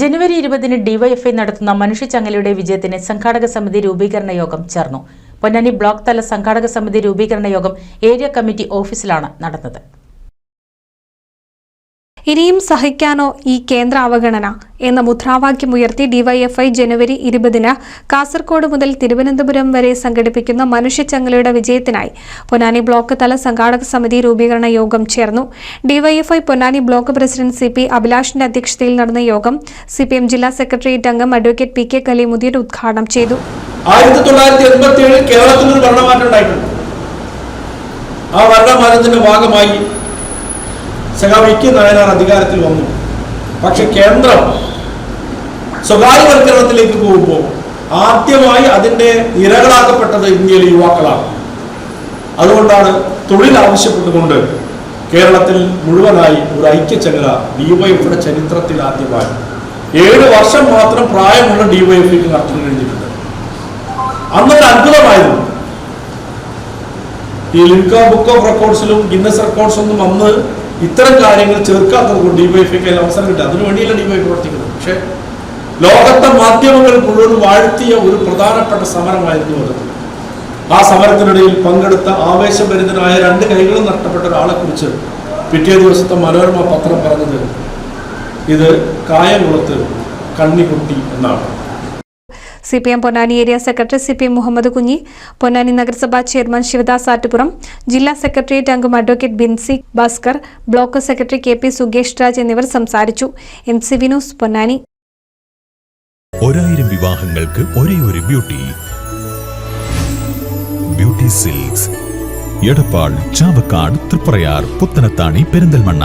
ജനുവരി ഇരുപതിന് ഡിവൈഎഫ്ഐ നടത്തുന്ന മനുഷ്യച്ചങ്ങലയുടെ വിജയത്തിന് സംഘാടക സമിതി രൂപീകരണ യോഗം ചേർന്നു. പൊന്നാനി ബ്ലോക്ക് തല സംഘാടക സമിതി രൂപീകരണ യോഗം ഏരിയ കമ്മിറ്റി ഓഫീസിലാണ് നടന്നത്. ഇനിയും സഹിക്കാനോ ഈ കേന്ദ്ര അവഗണന എന്ന മുദ്രാവാക്യമുയർത്തി ഡിവൈഎഫ്ഐ ജനുവരി ഇരുപതിന് കാസർകോട് മുതൽ തിരുവനന്തപുരം വരെ സംഘടിപ്പിക്കുന്ന മനുഷ്യച്ചങ്ങലയുടെ വിജയത്തിനായി പൊന്നാനി ബ്ലോക്ക് തല സംഘാടക സമിതി രൂപീകരണ യോഗം ചേർന്നു. DYFI Ponnani block president C P അഭിലാഷിന്റെ അധ്യക്ഷതയിൽ നടന്ന യോഗം സി പി എം ജില്ലാ സെക്രട്ടേറിയറ്റ് അംഗം അഡ്വക്കേറ്റ് പി കെ കലിമുദ്ദീൻ ഉദ്ഘാടനം ചെയ്തു. ആയിരത്തി തൊള്ളായിരത്തി എൺപത്തി ഏഴിൽ കേരളത്തിൽ ഒരു ഭരണമാറ്റം ഉണ്ടായിട്ടുണ്ട്. ആ ഭരണമാറ്റത്തിന്റെ ഭാഗമായി സഖാവ് ഇ കെ നായനാർ അധികാരത്തിൽ വന്നു. പക്ഷെ കേന്ദ്രം സ്വകാര്യവൽക്കരണത്തിലേക്ക് പോകുമ്പോൾ ആദ്യമായി അതിന്റെ ഇരകളാക്കപ്പെട്ടത് ഇന്ത്യയിലെ യുവാക്കളാണ്. അതുകൊണ്ടാണ് തൊഴിൽ ആവശ്യപ്പെട്ടുകൊണ്ട് കേരളത്തിൽ മുഴുവനായി ഒരു ഐക്യചങ്ങല ഡിവൈഎഫിയുടെ ചരിത്രത്തിൽ ആദ്യമായി ഏഴ് വർഷം മാത്രം പ്രായമുള്ള ഡിവൈഎഫിക്ക് നടത്താൻ കഴിഞ്ഞിട്ടുണ്ട്. അന്നൊരു അത്ഭുതമായിരുന്നു. ഈ ലിൻക ബുക്ക് ഓഫ് റെക്കോർഡ്സിലും ഗിന്നസ് റെക്കോർഡ്സ് ഒന്നും അന്ന് ഇത്തരം കാര്യങ്ങൾ ചേർക്കാത്തത് കൊണ്ട് ഡിവൈഎഫ്ഐക്ക് അവസരം കിട്ടുക. അതിനു വേണ്ടിയല്ല ഡിവൈ പ്രവർത്തിക്കുന്നത്. പക്ഷേ ലോകത്തെ മാധ്യമങ്ങൾ മുഴുവൻ വാഴ്ത്തിയ ഒരു പ്രധാനപ്പെട്ട സമരമായിരുന്നു അത്. ആ സമരത്തിനിടയിൽ പങ്കെടുത്ത ആവേശഭരിതനായ രണ്ട് കൈകളും നഷ്ടപ്പെട്ട ഒരാളെ കുറിച്ച് പിറ്റേ ദിവസത്തെ മനോരമ പത്രം പറഞ്ഞത് ഇത് കായംകുളത്ത് കണ്ണിക്കുട്ടി എന്നാണ്. C P M Ponnani area secretary C P M Muhammad Kunhi Ponnani നഗരസഭാ ചെയർമാൻ ശിവദാസ് ആറ്റുപുറം ജില്ലാ സെക്രട്ടേറിയറ്റ് അംഗം advocate Binsy Bhaskar block secretary K P Sukesh Raj എന്നിവർ സംസാരിച്ചു. M C Vinus Ponnani. ഒരായിരം വിവാഹങ്ങൾക്ക് ഒരേ ഒരു beauty. Beauty silks. Edappal Chavakkad Triprayar Puthanathani Perinthalmanna.